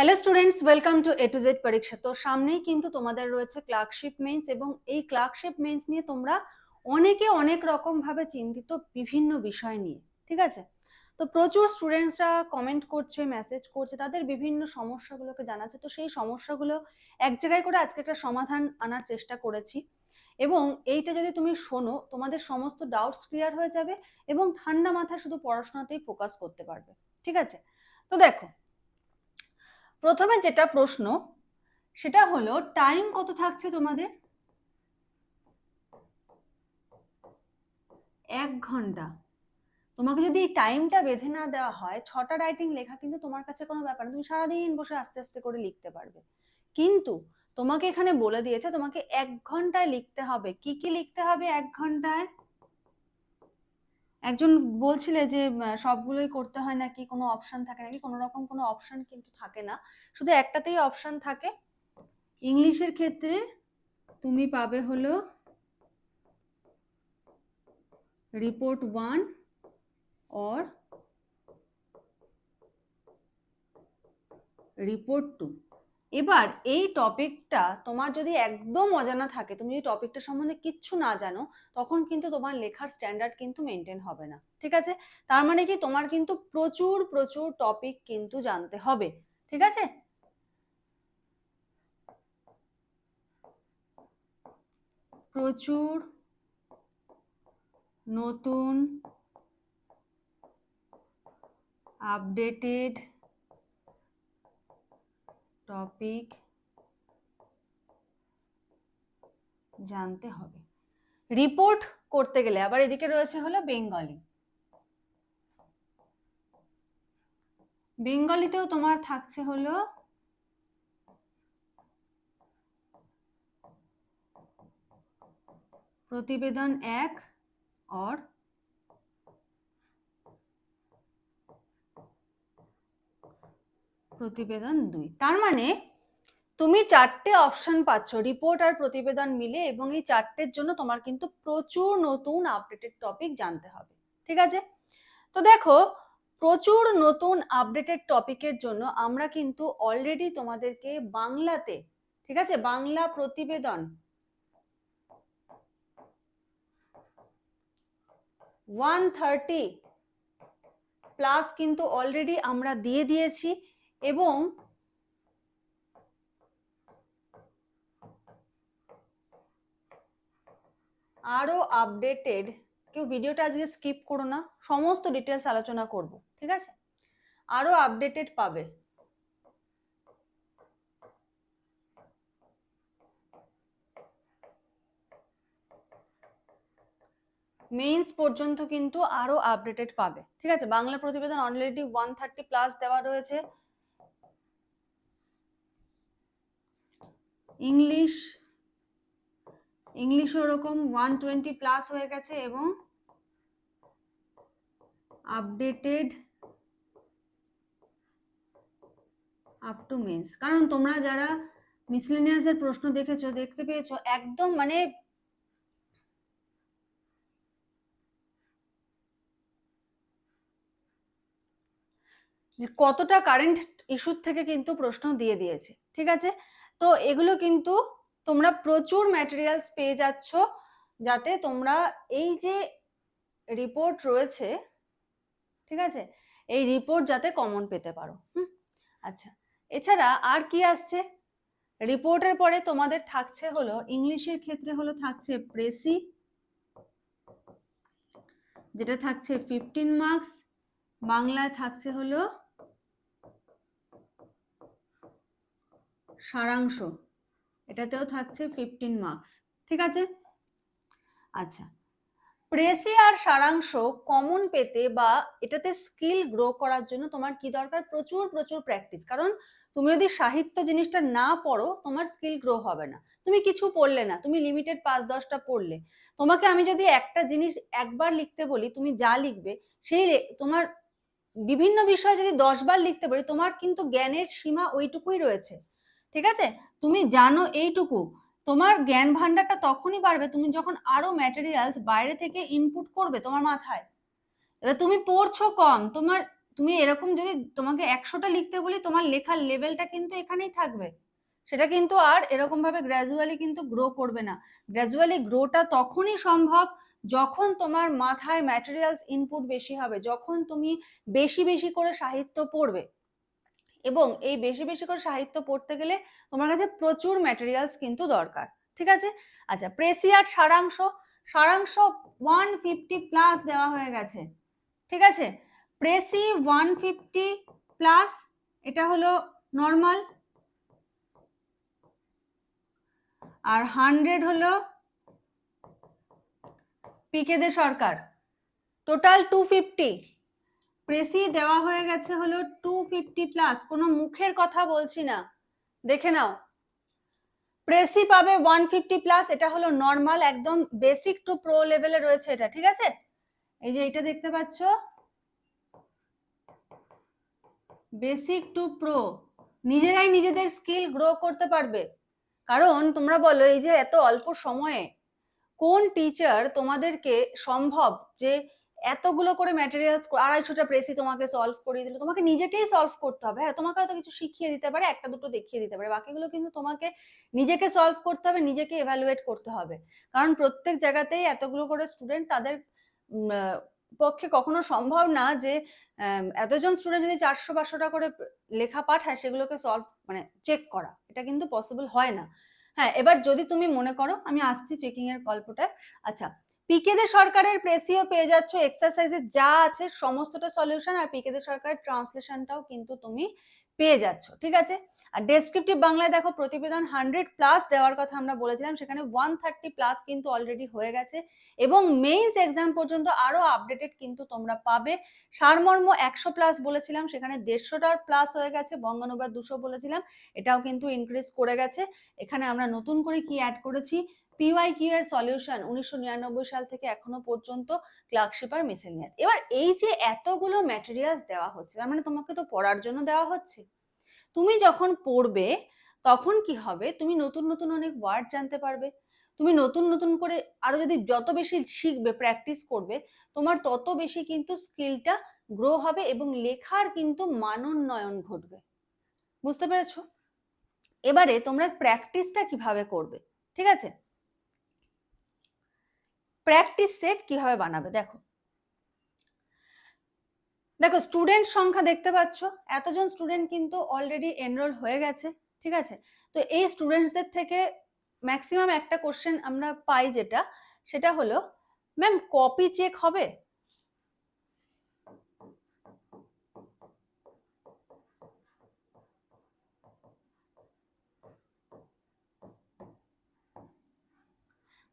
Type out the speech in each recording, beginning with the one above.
Hello students welcome to A to Z পরীক্ষা তো সামনেই কিন্তু তোমাদের রয়েছে ক্লার্কশিপ মেন্স এবং এই ক্লার্কশিপ মেন্স নিয়ে তোমরা অনেকে অনেক রকম ভাবে চিন্তিত বিভিন্ন বিষয় নিয়ে, ঠিক আছে? তো প্রচুর স্টুডেন্টসরা কমেন্ট করছে মেসেজ করছে, তাদের বিভিন্ন সমস্যাগুলোকে জানাচ্ছে। তো সেই সমস্যাগুলো এক জায়গায় করে আজকে একটা সমাধান আনার চেষ্টা করেছি এবং এইটা যদি তুমি শোনো, তোমাদের সমস্ত ডাউটস ক্লিয়ার হয়ে যাবে এবং ঠান্ডা মাথায় শুধু পড়াশোনাতেই ফোকাস করতে পারবে, ঠিক আছে? তো দেখো প্রথমে যেটা প্রশ্ন, সেটা হলো টাইম কত থাকছে তোমাদের? এক ঘণ্টা। তোমাকে যদি এই টাইমটা বেঁধে না দেওয়া হয়, ছটা রাইটিং লেখা কিন্তু তোমার কাছে কোনো ব্যাপার না। তুমি সারাদিন বসে আস্তে আস্তে করে লিখতে পারবে। কিন্তু তোমাকে এখানে বলে দিয়েছে, তোমাকে এক ঘন্টায় লিখতে হবে। কি কি লিখতে হবে এক ঘন্টায়? একজন বলছিলে যে সবগুলোই করতে হয় নাকি কোনো অপশন থাকে নাকি? কোনো রকম কোনো অপশন কিন্তু থাকে না। শুধু একটাতেই অপশন থাকে। ইংলিশের ক্ষেত্রে তুমি পাবে হলো report one or report two এবার এই টপিকটা তোমার যদি একদম অজানা থাকে, তুমি যদি টপিকটা সম্বন্ধে কিচ্ছু না জানো, তখন কিন্তু তোমার লেখার স্ট্যান্ডার্ড কিন্তু মেনটেন হবে না, ঠিক আছে? তার মানে কি তোমার কিন্তু প্রচুর প্রচুর টপিক কিন্তু জানতে হবে, ঠিক আছে? প্রচুর, নতুন আপডেটেড টপিক জানতে হবে। রিপোর্ট করতে গেলে আবার এদিকে রয়েছে হলো বেঙ্গলি বেঙ্গলিতেও তোমার থাকছে হলো প্রতিবেদন এক অর প্রতিবেদন দুই। তার মানে তুমি চারটে অপশন পাচ্ছ রিপোর্ট আর প্রতিবেদন মিলে এবং এই চারটের জন্য তোমার কিন্তু প্রচুর নতুন আপডেটেড টপিক জানতে হবে। ঠিক আছে? তো দেখো, প্রচুর নতুন আপডেটেড টপিকের জন্য আমরা কিন্তু অলরেডি তোমাদেরকে বাংলাতে, ঠিক আছে? বাংলা প্রতিবেদন ওয়ান থার্টি প্লাস কিন্তু অলরেডি আমরা দিয়ে দিয়েছি। এবং আরও আপডেটেড কেউ ভিডিওটা আজকে স্কিপ করো না, সমস্ত ডিটেলস আলোচনা করব, ঠিক আছে? আরও আপডেটেড পাবে। মেইনস পর্যন্ত কিন্তু আরও আপডেটেড পাবে, ঠিক আছে? বাংলা প্রতিবেদন অলরেডি ওয়ান থার্টি প্লাস দেওয়া রয়েছে। ইংলিশ ইংলিশ ওরকম ওয়ান টোয়েন্টি প্লাস হয়ে গেছে এবং আপডেটেড আপ টু মেন্স কারণ তোমরা যারা মিসলেনিয়াসের প্রশ্ন দেখেছ, দেখতে পেয়েছ, একদম মানে কতটা কারেন্ট ইস্যুর থেকে কিন্তু প্রশ্ন দিয়ে দিয়েছে, ঠিক আছে? তো এগুলো কিন্তু তোমরা প্রচুর ম্যাটেরিয়ালস পেয়ে যাচ্ছ যাতে তোমরা এই যে রিপোর্ট রয়েছে, ঠিক আছে? এই রিপোর্ট যাতে কমন পেতে পারো, হুম? আচ্ছা এছাড়া আর কি আসছে? রিপোর্টের পরে তোমাদের থাকছে হলো, ইংলিশের ক্ষেত্রে হলো থাকছে প্রেসি যেটা থাকছে ফিফটিন মার্কস বাংলায় থাকছে হলো সারাংশ। এটাতেও থাকছে ফিফটিন মার্কস ঠিক আছে? আচ্ছা প্রেসি আর সারাংশ কমন পেতে বা এটাতে স্কিল গ্রো করার জন্য তোমার কি দরকার? প্রচুর প্রচুর প্র্যাকটিস কারণ তুমি যদি সাহিত্য জিনিসটা না পড়ো, তোমার স্কিল গ্রো হবে না। তুমি কিছু পড়লে না, তুমি লিমিটেড পাঁচ, দশটা পড়লে। তোমাকে আমি যদি একটা জিনিস একবার লিখতে বলি, তুমি যা লিখবে, সেই তোমার বিভিন্ন বিষয়ে যদি দশ বার লিখতে পারি, তোমার কিন্তু জ্ঞানের সীমা ওইটুকুই রয়েছে। ঠিক আছে? তুমি জানো এইটুকু, তোমার জ্ঞান ভান্ডারটা তখনই বাড়বে তুমি যখন আরও ম্যাটেরিয়ালস বাইরে থেকে ইনপুট করবে তোমার মাথায়। এবার তুমি পড়ছো কম, তোমার, তুমি এরকম যদি তোমাকে একশোটা লিখতে বলি, তোমার লেখার লেভেলটা কিন্তু এখানেই থাকবে। সেটা কিন্তু আর এরকম ভাবে গ্র্যাজুয়ালি কিন্তু গ্রো করবে না। গ্র্যাজুয়ালি গ্রোটা তখনই সম্ভব যখন তোমার মাথায় ম্যাটেরিয়ালস ইনপুট বেশি হবে, যখন তুমি বেশি বেশি করে সাহিত্য পড়বে। এবং এই বেশি বেশি করে সাহিত্য পড়তে গেলে তোমার কাছে প্রচুর ম্যাটেরিয়ালস কিন্তু দরকার, ঠিক আছে? আচ্ছা প্রেসিয়ার সারাংশ সারাংশ ওয়ান ফিফটি প্লাস দেওয়া হয়ে গেছে, ঠিক আছে? প্রেসি ওয়ান ফিফটি প্লাস এটা হলো নর্মাল আর হান্ড্রেড হলো PK De Sarkar total two fifty precis দেওয়া হয়ে গেছে হলো টু ফিফটি প্লাস কোনো মুখের কথা বলছি না। দেখে নাও। প্রেসি পাবে ওয়ান ফিফটি প্লাস এটা হলো নর্মাল একদম বেসিক টু প্রো লেভেলে রয়েছে এটা, ঠিক আছে? এই যে এটা দেখতে পাচ্ছ। বেসিক টু প্রো নিজেরাই নিজেদের স্কিল গ্রো করতে পারবে। কারণ তোমরা বলো, এই যে এত অল্প সময়ে কোন টিচার তোমাদেরকে সম্ভব যে এতগুলো করে ম্যাটেরিয়ালস আড়াইশোটা প্রেসি তোমাকে সলভ করিয়ে দিল। তোমাকে নিজেকেই সলভ করতে হবে। হ্যাঁ তোমাকে হয়তো কিছু শিখিয়ে দিতে পারে, একটা দুটো দেখিয়ে দিতে পারে। বাকিগুলো কিন্তু তোমাকে নিজেকে সলভ করতে হবে, নিজেকে এভ্যালুয়েট করতে হবে। কারণ প্রত্যেক জায়গাতেই এতগুলো করে স্টুডেন্ট তাদের পক্ষে কখনো সম্ভব না যে এতজন স্টুডেন্ট যদি চারশো পাঁচশোটা করে লেখা পাঠায়, সেগুলোকে সলভ মানে চেক করা। এটা কিন্তু পসিবল হয় না। হ্যাঁ এবার যদি তুমি মনে করো, আমি আসছি চেকিং এর গল্পটায়। আচ্ছা পিকেদে সরকারের প্রেসিও পেয়ে যাচ্ছ এক্সারসাইজে যা আছে সমস্তটা সলিউশন আর পিকেদে সরকারের ট্রান্সলেশনটাও কিন্তু তুমি পেয়ে যাচ্ছ, ঠিক আছে? আর ডেসক্রিপটিভ বাংলায় দেখো প্রতিবেদন হান্ড্রেড প্লাস দেওয়ার কথা আমরা বলেছিলাম, সেখানে ওয়ান থার্টি প্লাস কিন্তু অলরেডি হয়ে গেছে, এবং মেইনস এক্সাম পর্যন্ত আরও আপডেটেড কিন্তু তোমরা পাবে। সারমর্ম একশো প্লাস বলেছিলাম, সেখানে দেড়শোটার প্লাস হয়ে গেছে, বঙ্গানুবাদ দুশো বলেছিলাম, এটাও কিন্তু ইনক্রিজ করে গেছে। এখানে আমরা নতুন করে কি অ্যাড করেছি? পিওয়াই কিউ এর সলিউশন উনিশশো নিরানব্বই সাল থেকে এখনও পর্যন্ত ক্লার্কশিপ আর মিসেলিনিয়াস এবার এই যে এতগুলো ম্যাটেরিয়ালস দেওয়া হচ্ছে, তার মানে তোমাকে তো পড়ার জন্য দেওয়া হচ্ছে। তুমি যখন পড়বে, তখন কি হবে? তুমি নতুন নতুন অনেক ওয়ার্ড জানতে পারবে। তুমি নতুন নতুন করে আরও যদি যত বেশি শিখবে প্র্যাকটিস করবে, তোমার তত বেশি কিন্তু স্কিলটা গ্রো হবে এবং লেখার কিন্তু মানোন্নয়ন ঘটবে। বুঝতে পেরেছ? এবারে তোমরা প্র্যাকটিসটা কীভাবে করবে? ঠিক আছে? প্র্যাকটিস সেট কীভাবে বানাবে? দেখো। দেখো স্টুডেন্ট সংখ্যা দেখতে পাচ্ছ। এতজন স্টুডেন্ট কিন্তু অলরেডি এনরোল হয়ে গেছে, ঠিক আছে? তো এই স্টুডেন্টসদের থেকে ম্যাক্সিমাম একটা কোশ্চেন আমরা পাই যেটা, সেটা হলো ম্যাম কপি চেক হবে?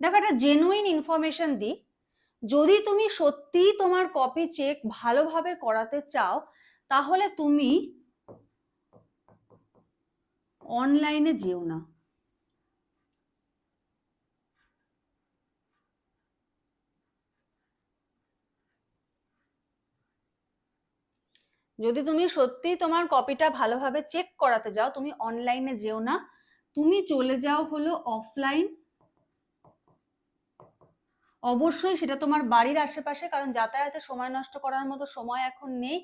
দেখো, একটা জেনুইন ইনফরমেশন দিই। যদি তুমি সত্যিই তোমার কপি চেক ভালোভাবে করাতে চাও, তাহলে তুমি অনলাইনে যেও না। যদি তুমি সত্যি তোমার কপিটা ভালোভাবে চেক করাতে যাও, তুমি অনলাইনে যেও না। তুমি চলে যাও হলো অফলাইন অবশ্যই সেটা তোমার বাড়ির আশেপাশে, কারণ যাতায়াতে সময় নষ্ট করার মতো সময় এখন নেই।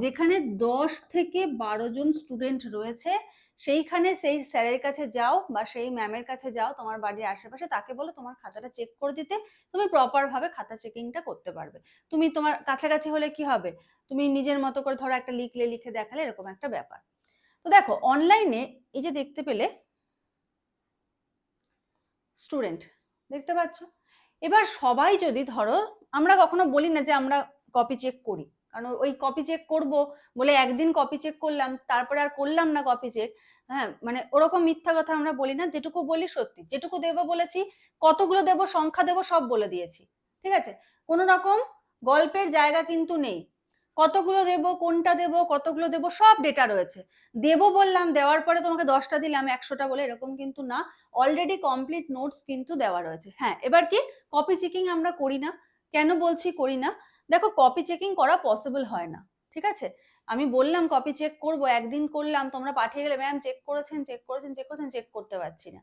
যেখানে দশ থেকে বারো জন স্টুডেন্ট রয়েছে, সেইখানে সেই স্যারের কাছে যাও বা সেই ম্যামের কাছে যাও, তোমার বাড়ির আশেপাশে, তাকে বলো তোমার খাতাটা চেক করে দিতে, তুমি প্রপার ভাবে খাতা চেকিংটা করতে পারবে। তুমি তোমার কাছাকাছি হলে কি হবে? তুমি নিজের মতো করে ধরো একটা লিখলে, লিখে দেখালে এরকম একটা ব্যাপার। তো দেখো অনলাইনে এই যে দেখতে পেলে স্টুডেন্ট দেখতে পাচ্ছ? এবার সবাই যদি ধরো, আমরা কখনো বলি না যে আমরা কপি চেক করি। কারণ ওই কপি চেক করব বলে একদিন কপি চেক করলাম, তারপরে আর করলাম না কপি চেক হ্যাঁ? মানে ওরকম মিথ্যা কথা আমরা বলি না, যেটুকু বলি সত্যি। যেটুকু দেব বলেছি, কতগুলো দেব, সংখ্যা দেব, সব বলে দিয়েছি। ঠিক আছে? কোনো রকম গল্পের জায়গা কিন্তু নেই। কতগুলো দেব, কোনটা দেব, কতগুলো দেব, সব ডেটা রয়েছে। দেব বললাম, দেওয়ার পরে তোমাকে দশটা দিলাম, একশোটা বলে এরকম কিন্তু না। অলরেডি কমপ্লিট নোটস কিন্তু দেওয়া রয়েছে। হ্যাঁ এবার কি? কপি চেকিং আমরা করি না। কেন বলছি করি না? দেখো কপি চেকিং করা পসিবল হয় না। ঠিক আছে? আমি বললাম কপি চেক করব, একদিন করলাম, তোমরা পাঠিয়ে গেলে ম্যাম চেক করেছেন চেক করেছেন চেক করেছেন চেক করতে পারছি না।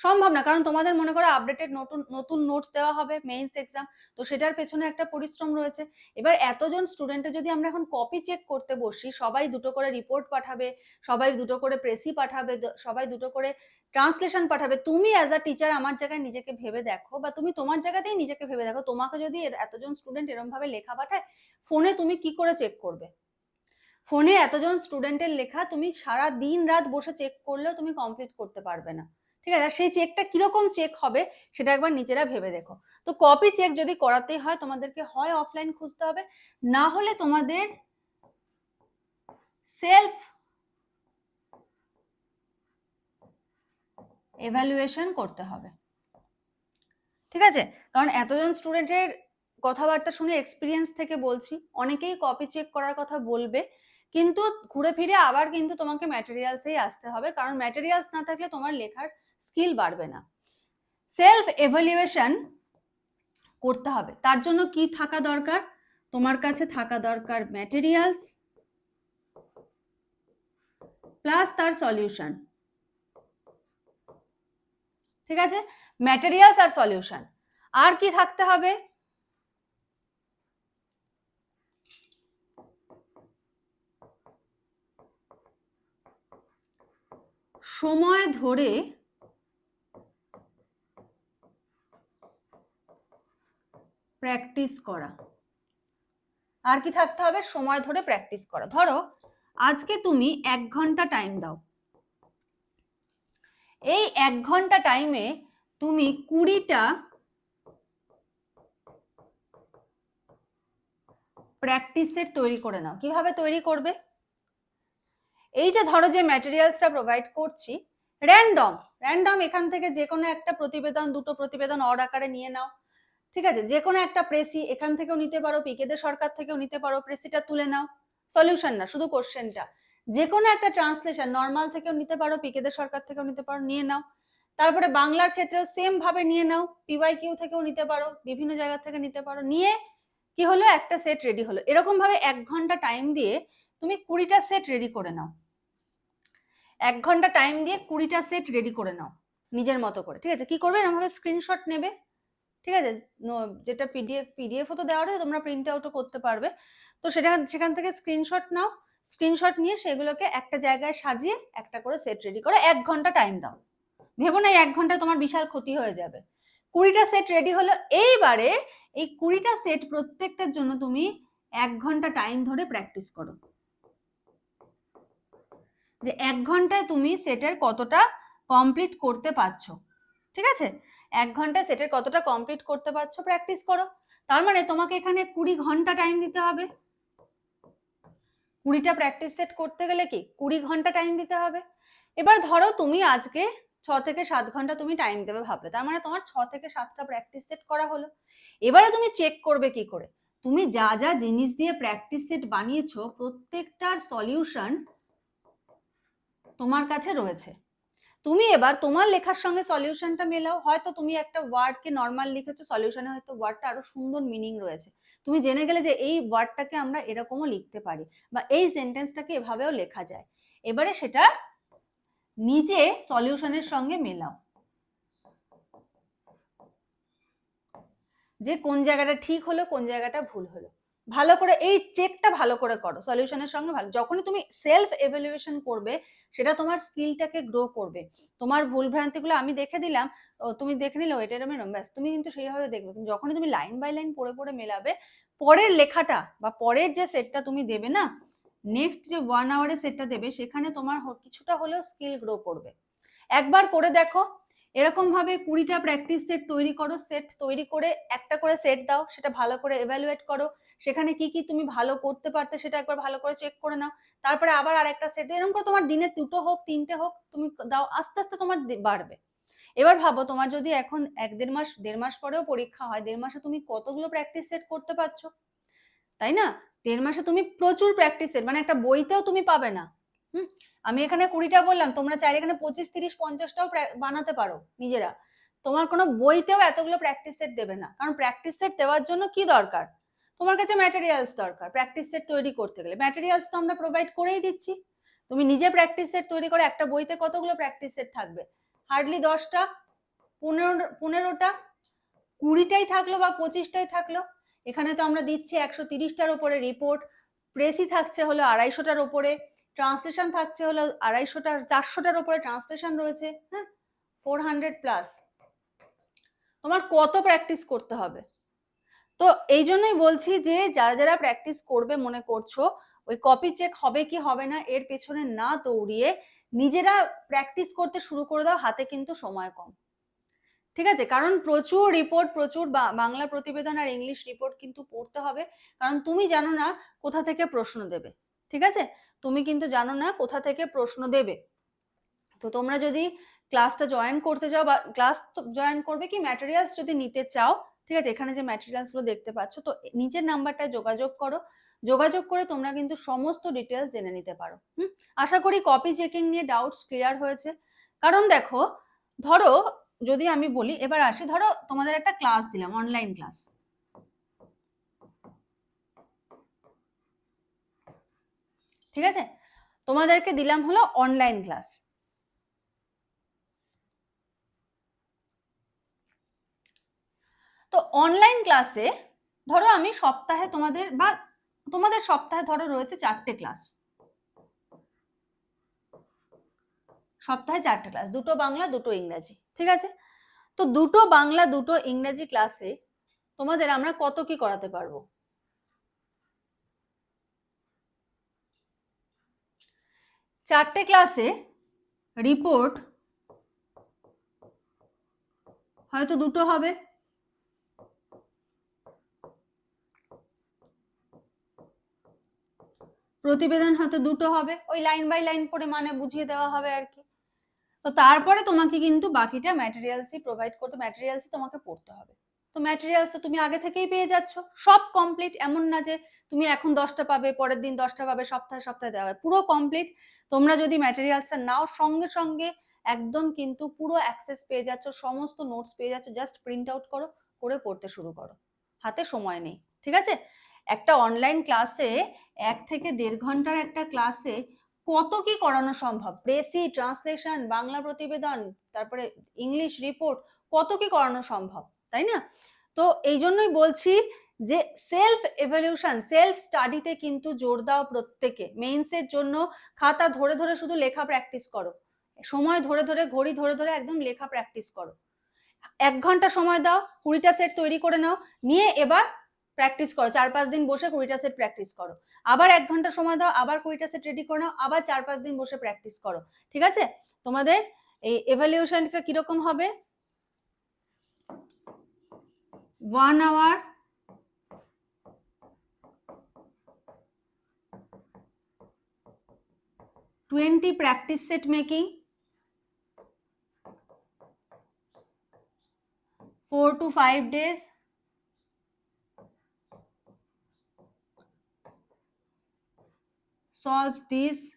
সম্ভব না। কারণ তোমাদের মনে করো আপডেটেড নতুন নতুন নোটস দেওয়া হবে মেইনস এক্সাম তো সেটার পেছনে একটা পরিশ্রম রয়েছে। এবার এতজন স্টুডেন্টের যদি আমরা এখন কপি চেক করতে বসি, সবাই দুটো করে রিপোর্ট পাঠাবে, সবাই দুটো করে প্রেসি পাঠাবে সবাই দুটো করে ট্রান্সলেশন পাঠাবে, তুমি অ্যাজ আ টিচার আমার জায়গায় নিজেকে ভেবে দেখো বা তুমি তোমার জায়গাতেই নিজেকে ভেবে দেখো, তোমাকে যদি এতজন স্টুডেন্ট এরম ভাবে লেখা পাঠায় ফোনে তুমি কি করে চেক করবে? ফোনে এতজন স্টুডেন্টের লেখা তুমি সারা দিন রাত বসে চেক করলেও তুমি কমপ্লিট করতে পারবে না। ঠিক আছে? সেই চেকটা কীরকম চেক হবে সেটা একবার নিজেরা ভেবে দেখো। তো কপি চেক যদি করাতেই হয় তোমাদেরকে হয় অফলাইন খুঁজতে হবে, না হলে তোমাদের সেলফ এভ্যালুয়েশন করতে হবে। ঠিক আছে? কারণ এতজন স্টুডেন্টের কথাবার্তা শুনে এক্সপিরিয়েন্স থেকে বলছি। অনেকেই কপি চেক করার কথা বলবে, কিন্তু ঘুরে ফিরে আবার কিন্তু তোমাকে ম্যাটেরিয়ালসেই আসতে হবে। কারণ ম্যাটেরিয়ালস না থাকলে তোমার লেখার স্কিল বাড়বে না। সেলফ এভালুয়েশন করতে হবে। তার জন্য কি থাকা দরকার? তোমার কাছে থাকা দরকার ম্যাটেরিয়ালস প্লাস তার সলিউশন ঠিক আছে? ম্যাটেরিয়ালস আর সলিউশন আর কি থাকতে হবে? সময় ধরে প্র্যাকটিস করা। আর কি থাকতে হবে? সময় ধরে প্র্যাকটিস করা। ধরো, আজকে তুমি এক ঘণ্টা টাইম দাও। এই এক ঘণ্টা টাইমে তুমি কুড়িটা প্র্যাকটিস তৈরি করে নাও। কীভাবে তৈরি করবে? এই যে ধরো যে ম্যাটেরিয়ালসটা প্রোভাইড করছি র্যান্ডম র্যান্ডম এখান থেকে যে কোনো একটা প্রতিবেদন, দুটো প্রতিবেদন অড আকারে নিয়ে নাও। ঠিক আছে? যে কোনো একটা প্রেসি এখান থেকেও নিতে পারো পিকেদের সরকার থেকেও নিতে পারো প্রেসিটা তুলে নাও। সলিউশন না, শুধু কোশ্চেনটা যে কোনো একটা ট্রান্সলেশন নর্মাল থেকেও নিতে পারো পিকেদের সরকার থেকেও নিতে পারো, নিয়ে নাও। তারপরে বাংলার ক্ষেত্রেও সেম ভাবে নিয়ে নাও। পিওয়াই কিউ থেকেও নিতে পারো, বিভিন্ন জায়গা থেকে নিতে পারো। নিয়ে কি হলো? একটা সেট রেডি হলো। এরকম ভাবে এক ঘণ্টা টাইম দিয়ে তুমি কুড়িটা সেট রেডি করে নাও। এক ঘণ্টা টাইম দিয়ে কুড়িটা সেট রেডি করে নাও, নিজের মতো করে। ঠিক আছে? কি করবে? এরকম ভাবে স্ক্রিনশট নেবে। ঠিক আছে? যেটা পিডিএফ পিডিএফও তো দেওয়া রয়েছে, তোমরা প্রিন্ট আউটও করতে পারবে। তো সেটা, সেখান থেকে স্ক্রিনশট নাও স্ক্রিনশট নিয়ে সেগুলোকে একটা জায়গায় সাজিয়ে একটা করে সেট রেডি করে। এক ঘণ্টা টাইম দাও। ভেবো না এক ঘণ্টা তোমার বিশাল ক্ষতি হয়ে যাবে। কুড়িটা সেট রেডি হলো, এইবারে এই কুড়িটা সেট প্রত্যেকটার জন্য তুমি এক ঘণ্টা টাইম ধরে প্র্যাকটিস করো। যে এক ঘন্টায় তুমি সেটের কতটা কমপ্লিট করতে পারছ। ঠিক আছে? এক ঘন্টায় সেটের কতটা কমপ্লিট করতে পারছ প্র্যাকটিস করো। তার মানে তোমাকে এখানে কুড়ি ঘণ্টা টাইম দিতে হবে। কুড়িটা প্র্যাকটিস সেট করতে গেলে কি? কুড়ি ঘণ্টা টাইম দিতে হবে। এবার ধরো তুমি আজকে ছ থেকে সাত ঘণ্টা তুমি টাইম দেবে ভাবলে। তার মানে তোমার ছ থেকে সাতটা প্র্যাকটিস সেট করা হলো। এবারে তুমি চেক করবে কি করে? তুমি যা যা জিনিস দিয়ে প্র্যাকটিস সেট বানিয়েছো, প্রত্যেকটার সলিউশন তোমার কাছে রয়েছে। তুমি এবার তোমার লেখার সঙ্গে সলিউশনটা মেলাও। হয়তো তুমি একটা ওয়ার্ডকে নর্মাল লিখেছো সলিউশনে হয়তো ওয়ার্ডটা আরও সুন্দর মিনিং রয়েছে। তুমি জেনে গেলে যে এই ওয়ার্ডটাকে আমরা এরকমও লিখতে পারি বা এই সেন্টেন্সটাকে এভাবেও লেখা যায়। এবারে সেটা নিজে সলিউশনের সঙ্গে মেলাও। যে কোন জায়গাটা ঠিক হলো, কোন জায়গাটা ভুল হলো। ভালো করে, এই চেকটা ভালো করে করো সলিউশনের সঙ্গে ভালো। যখনই তুমি সেলফ এভালুয়েশন করবে, সেটা তোমার স্কিলটাকে গ্রো করবে। তোমার ভুল ভ্রান্তিগুলো আমি দেখে দিলাম তুমি দেখে নিলে এটা এরম, ব্যাস, তুমি কিন্তু সেইভাবে দেখবে। যখনই তুমি লাইন বাই লাইন পড়ে পড়ে মেলাবে, পরের লেখাটা বা পরের যে সেটটা তুমি দেবে না নেক্সট যে ওয়ান আওয়ারের সেটটা দেবে, সেখানে তোমার কিছুটা হলেও স্কিল গ্রো করবে। একবার করে দেখো এরকম ভাবে কুড়িটা প্র্যাকটিস সেট তৈরি করো সেট তৈরি করে একটা করে সেট দাও, সেটা ভালো করে এভালুয়েট করো সেখানে কি কি তুমি ভালো করতে পারতে সেটা একবার ভালো করে চেক করে নাও। তারপরে আবার আরেকটা সেট এরকম করে তোমার দিনে দুটো হোক, তিনটে হোক, তুমি দাও, আস্তে আস্তে তোমার বাড়বে। এবার ভাবো তোমার যদি এখন এক দেড় মাস দেড় মাস পরেও পরীক্ষা হয়, দেড় মাসে তুমি কতগুলো প্র্যাকটিস সেট করতে পারছ? তাই না? দেড় মাসে তুমি প্রচুর প্র্যাকটিস সেট মানে একটা বইতেও তুমি পাবে না। হুম? আমি এখানে কুড়িটা বললাম, তোমরা চাইলে এখানে পঁচিশ, তিরিশ, পঞ্চাশটাও বানাতে পারো নিজেরা। তোমার কোনো বইতেও এতগুলো প্র্যাকটিস সেট দেবে না। কারণ প্র্যাকটিস সেট দেওয়ার জন্য কি দরকার? তোমার কাছে ম্যাটেরিয়ালস দরকার প্র্যাকটিস সেট তৈরি করতে গেলে। ম্যাটেরিয়ালস তো আমরা প্রোভাইড করেই দিচ্ছি। তুমি নিজে প্র্যাকটিস সেট তৈরি করে একটা বইতে কতগুলো প্র্যাকটিস সেট থাকবে? হার্ডলি দশটা, পনেরো, পনেরোটা, কুড়িটাই থাকল বা পঁচিশটাই থাকল। এখানে তো আমরা দিচ্ছি একশো তিরিশটার ওপরে রিপোর্ট প্রেসই থাকছে হলো আড়াইশোটার ওপরে ট্রান্সলেশন থাকছে হলো আড়াইশোটার, চারশোটার ওপরে ট্রান্সলেশন রয়েছে হ্যাঁ? ফোর হান্ড্রেড প্লাস তোমার কত প্র্যাকটিস করতে হবে? তো এই জন্যই বলছি যে, যারা যারা প্র্যাকটিস করবে মনে করছ, ওই কপি চেক হবে কি হবে না, এর পেছনে না দৌড়িয়ে নিজেরা প্র্যাকটিস করতে শুরু করে দাও, হাতে কিন্তু সময় কম। ঠিক আছে? কারণ প্রচুর রিপোর্ট প্রচুর বাংলা প্রতিবেদন আর ইংলিশ রিপোর্ট কিন্তু পড়তে হবে। কারণ তুমি জানো না কোথা থেকে প্রশ্ন দেবে। ঠিক আছে? তুমি কিন্তু জানো না কোথা থেকে প্রশ্ন দেবে। তো তোমরা যদি ক্লাসটা জয়েন করতে চাও বা ক্লাস জয়েন করবে কি ম্যাটেরিয়ালস যদি নিতে চাও ঠিক আছে? এখানে যে ম্যাটেরিয়ালসগুলো দেখতে পাচ্ছ, তো নিচের নাম্বারটায় যোগাযোগ করো। যোগাযোগ করে তোমরা কিন্তু সমস্ত ডিটেলস জেনে নিতে পারো। হুম? আশা করি কপি চেকিং নিয়ে ডাউটস ক্লিয়ার হয়েছে। কারণ দেখো, ধরো, যদি আমি বলি, এবার আসি, ধরো তোমাদের একটা ক্লাস দিলাম অনলাইন ক্লাস ঠিক আছে? তোমাদেরকে দিলাম হলো অনলাইন ক্লাস তো অনলাইন ক্লাসে ধরো আমি সপ্তাহে তোমাদের বা তোমাদের সপ্তাহে ধরো রয়েছে চারটে ক্লাস সপ্তাহে চারটে ক্লাস দুটো বাংলা, দুটো ইংরাজি, ঠিক আছে? তো দুটো বাংলা, দুটো ইংরাজি ক্লাসে তোমাদের আমরা কত কি করাতে পারব? চারটে ক্লাসে রিপোর্ট হয়তো দুটো হবে। প্রতিবেদন হয়তো দুটো হবে, ওই লাইন বাই লাইন করে মানে বুঝিয়ে দেওয়া হবে আর কি। তো তারপরে তোমাকে কিন্তু বাকিটা ম্যাটেরিয়ালসই প্রোভাইড করতে ম্যাটেরিয়ালসই তোমাকে পড়তে হবে। তো ম্যাটেরিয়ালস তুমি আগে থেকেই পেয়ে যাচ্ছ, সব কমপ্লিট এমন না যে তুমি এখন দশটা পাবে, পরের দিন দশটা পাবে, সপ্তাহে সপ্তাহে দেওয়া হবে। পুরো কমপ্লিট তোমরা যদি ম্যাটেরিয়ালসটা নাও, সঙ্গে সঙ্গে একদম কিন্তু পুরো অ্যাক্সেস পেয়ে যাচ্ছ, সমস্ত নোটস পেয়ে যাচ্ছ জাস্ট প্রিন্ট আউট করো, করে পড়তে শুরু করো। হাতে সময় নেই, ঠিক আছে? একটা অনলাইন ক্লাসে এক থেকে দেড় ঘণ্টার একটা ক্লাসে কত কি করানো সম্ভব? প্রেসি ট্রান্সলেশন বাংলা প্রতিবেদন, তারপরে ইংলিশ রিপোর্ট কত কি করানো সম্ভব? তাই না? তো এই জন্যই বলছি যে সেলফ এভলিউশন সেলফ স্টাডিতে কিন্তু জোর দাও প্রত্যেকে। মেইনসের জন্য খাতা ধরে ধরে শুধু লেখা প্র্যাকটিস করো। সময় ধরে ধরে, ঘড়ি ধরে ধরে একদম লেখা প্র্যাকটিস করো। এক ঘণ্টা সময় দাও, কুড়িটা সেট তৈরি করে নাও। নিয়ে এবার প্র্যাকটিস করো। চার পাঁচ দিন বসে কুড়িটা সেট প্র্যাকটিস করো। আবার এক ঘণ্টা সময় দাও, আবার কুড়িটা সেট রেডি করে নাও, আবার চার পাঁচ দিন বসে প্র্যাকটিস করো। ঠিক আছে? তোমাদের এই এভালিউশনটা কীরকম হবে? One hour twenty practice set making four to five days solve this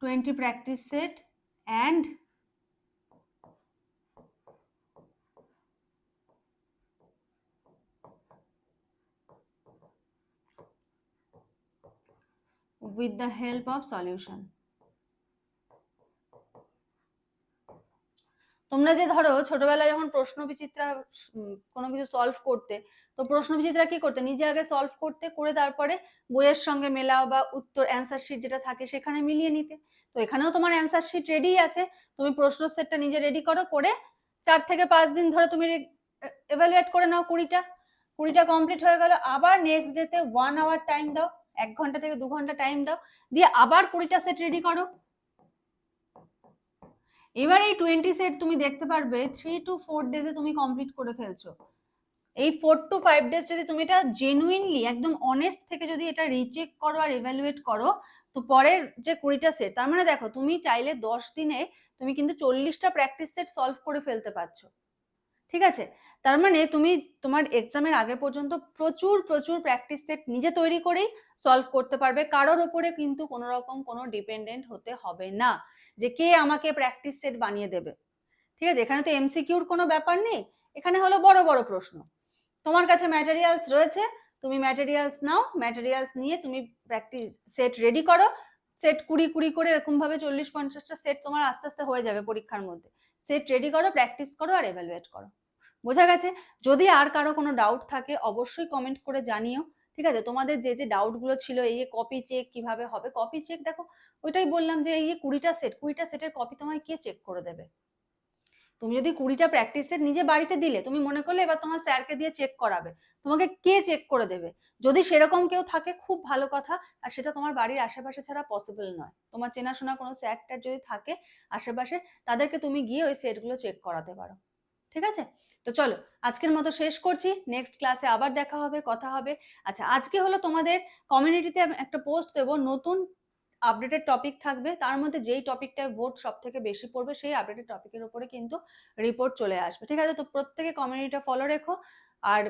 twenty practice set and with the help of solution তোমরা যে ধরো ছোটবেলায় যখন প্রশ্ন বিচিত্রা কোনো কিছু সলভ করতে, তো প্রশ্ন বিচিত্রা কি করতে? নিজে আগে সলভ করতে, করে তারপরে বইয়ের সঙ্গে মেলাও বা উত্তর অ্যান্সার শিট যেটা থাকে সেখানে মিলিয়ে নিতে। তো এখানেও তোমার অ্যান্সার শিট রেডি আছে, তুমি প্রশ্ন সেটটা নিজে রেডি করো, করে চার থেকে পাঁচ দিন ধরে তুমি এভালুয়েট করে নাও কুড়িটা। কুড়িটা কমপ্লিট হয়ে গেল, আবার নেক্সট ডেতে ওয়ান আওয়ার টাইম দাও, এক ঘণ্টা থেকে দু ঘণ্টা টাইম দাও, দিয়ে আবার কুড়িটা সেট রেডি করো। এবার এই টোয়েন্টি সেট তুমি দেখতে পারবে থ্রি টু ফোর ডেজে তুমি কমপ্লিট করে ফেলছো। এই ফোর টু ফাইভ ডেজ যদি তুমি এটা জেনুইনলি একদম অনেস্ট থেকে যদি এটা রিচেক করো আর এভ্যালুয়েট করো, তো পরের যে কুড়িটা সেট তার মানে দেখো তুমি চাইলে দশ দিনে তুমি কিন্তু চল্লিশটা প্র্যাকটিস সেট সলভ করে ফেলতে পারছ। ঠিক আছে? তার মানে তুমি তোমার এক্সামের আগে পর্যন্ত প্রচুর প্রচুর প্র্যাকটিস সেট নিজে তৈরি করেই সলভ করতে পারবে। কারোর ওপরে কিন্তু কোনো রকম কোনো ডিপেন্ডেন্ট হতে হবে না যে কে আমাকে প্র্যাকটিস সেট বানিয়ে দেবে। ঠিক আছে? এখানে তো এমসিকিউর কোনো ব্যাপার নেই। এখানে হলো বড় বড় প্রশ্ন। তোমার কাছে ম্যাটেরিয়ালস রয়েছে, তুমি ম্যাটেরিয়ালস নাও ম্যাটেরিয়ালস নিয়ে তুমি প্র্যাকটিস সেট রেডি করো। সেট কুড়ি কুড়ি করে এরকম ভাবে চল্লিশ, পঞ্চাশটা সেট তোমার আস্তে আস্তে হয়ে যাবে পরীক্ষার মধ্যে। সেট রেডি করো প্র্যাকটিস করো আর এভালুয়েট করো। বোঝা গেছে? যদি আর কারও কোনো ডাউট থাকে, অবশ্যই কমেন্ট করে জানিও, ঠিক আছে? তোমাদের যে যে ডাউটগুলো ছিল, এই যে কপি চেক কীভাবে হবে? কপি চেক দেখো, ওইটাই বললাম যে, এই যে কুড়িটা সেট কুড়িটা সেটের কপি তোমায় কে চেক করে দেবে? তুমি যদি কুড়িটা প্র্যাকটিস সেট নিজে বাড়িতে দিলে, তুমি মনে করলে এবার তোমার স্যারকে দিয়ে চেক করাবে। তোমাকে কে চেক করে দেবে? যদি সেরকম কেউ থাকে, খুব ভালো কথা। আর সেটা তোমার বাড়ির আশেপাশে ছাড়া পসিবল নয়। তোমার চেনাশোনা কোনো স্যার যদি থাকে আশেপাশে, তাদেরকে তুমি গিয়ে ওই সেটগুলো চেক করাতে পারো। ঠিক আছে? তো চলো, আজকের মতো শেষ করছি। নেক্সট ক্লাসে আবার দেখা হবে, কথা হবে। আচ্ছা আজকে হলো তোমাদের কমিউনিটিতে একটা পোস্ট দেবো। নতুন আপডেটেড টপিক থাকবে। তার মধ্যে যেই টপিকটায় ভোট সব থেকে বেশি পড়বে, সেই আপডেটেড টপিকের উপরে কিন্তু রিপোর্ট চলে আসবে। ঠিক আছে? তো প্রত্যেকে কমিউনিটিটা ফলো রেখো। আর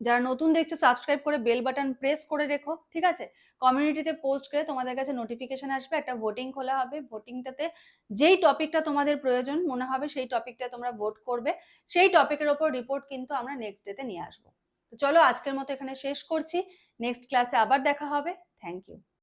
যারা নতুন দেখছ সাবস্ক্রাইব করে বেল বাটন প্রেস করে রেখো, ঠিক আছে? কমিউনিটিতে পোস্ট করে তোমাদের কাছে নোটিফিকেশন আসবে, একটা ভোটিং খোলা হবে। ভোটিংটাতে যেই টপিকটা তোমাদের প্রয়োজন মনে হবে, সেই টপিকটা তোমরা ভোট করবে। সেই টপিকের ওপর রিপোর্ট কিন্তু আমরা নেক্সট ডেতে নিয়ে আসব। তো চলো আজকের মতো এখানে শেষ করছি। নেক্সট ক্লাসে আবার দেখা হবে। Thank you